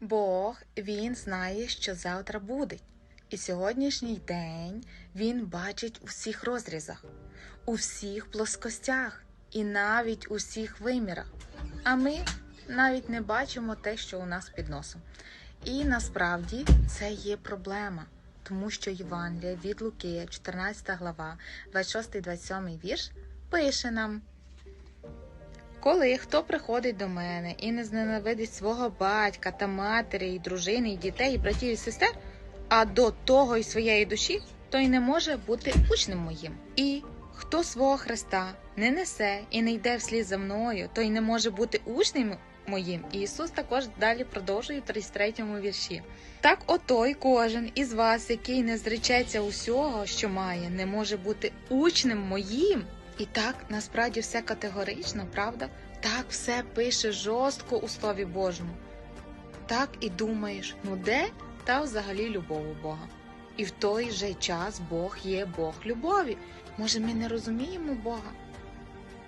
Бог він знає, що завтра буде. І сьогоднішній день він бачить у всіх розрізах, у всіх плоскостях і навіть у всіх вимірах. А ми навіть не бачимо те, що у нас під носом. І насправді це є проблема, тому що Євангелія від Луки, 14 глава, 26-27 вірш, пише нам. Коли хто приходить до мене і не зненавидить свого батька та матері, і дружини, і дітей, і братів, і сестер, а до того й своєї душі, той не може бути учнем моїм. І хто свого Христа не несе і не йде вслід за мною, той не може бути учнем моїм. І Ісус також далі продовжує в 33 вірші. Так отой кожен із вас, який не зречеться усього, що має, не може бути учнем моїм. І так насправді все категорично, правда? Так все пише жорстко у Слові Божому. Так і думаєш, ну де та взагалі любов у Бога? І в той же час Бог є Бог любові. Може, ми не розуміємо Бога?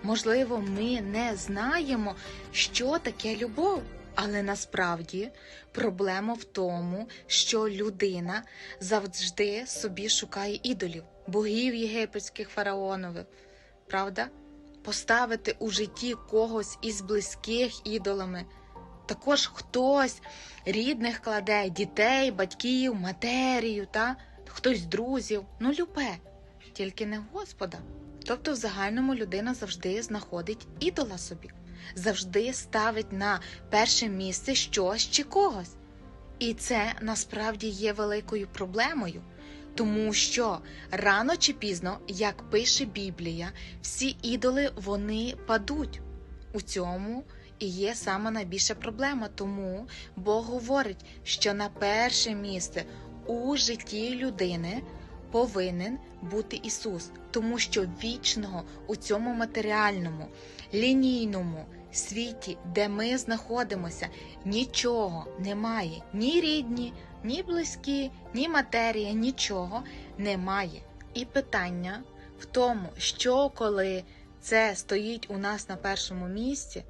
Можливо, ми не знаємо, що таке любов. Але насправді проблема в тому, що людина завжди собі шукає ідолів, богів єгипетських фараонових. Правда? Поставити у житті когось із близьких ідолами. Також хтось рідних кладе дітей, батьків, матерію, та хтось друзів, ну любе, тільки не Господа. Тобто, в загальному людина завжди знаходить ідола собі, завжди ставить на перше місце щось чи когось. І це насправді є великою проблемою. Тому що рано чи пізно, як пише Біблія, всі ідоли вони падуть. У цьому і є саме найбільша проблема. Тому Бог говорить, що на перше місце у житті людини повинен бути Ісус, тому що вічного у цьому матеріальному, лінійному світі, де ми знаходимося, нічого немає, ні рідні, ні близькі, ні матерія, нічого немає. І питання в тому, що коли це стоїть у нас на першому місці,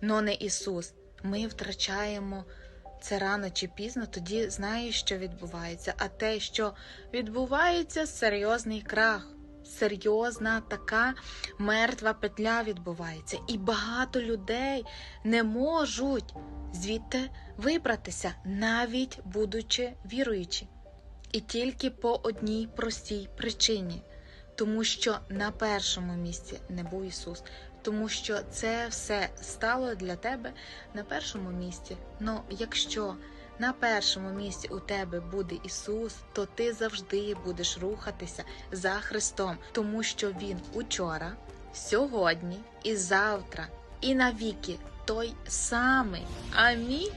но не Ісус, ми втрачаємо це рано чи пізно, тоді знаєш, що відбувається. А те, що відбувається, серйозний крах. Серйозна така мертва петля відбувається, і багато людей не можуть звідти вибратися, навіть будучи віруючі. І тільки по одній простій причині, тому що на першому місці не був Ісус, тому що це все стало для тебе на першому місці. Ну, якщо на першому місці у тебе буде Ісус, то ти завжди будеш рухатися за Христом, тому що Він учора, сьогодні і завтра, і навіки той самий. Амінь.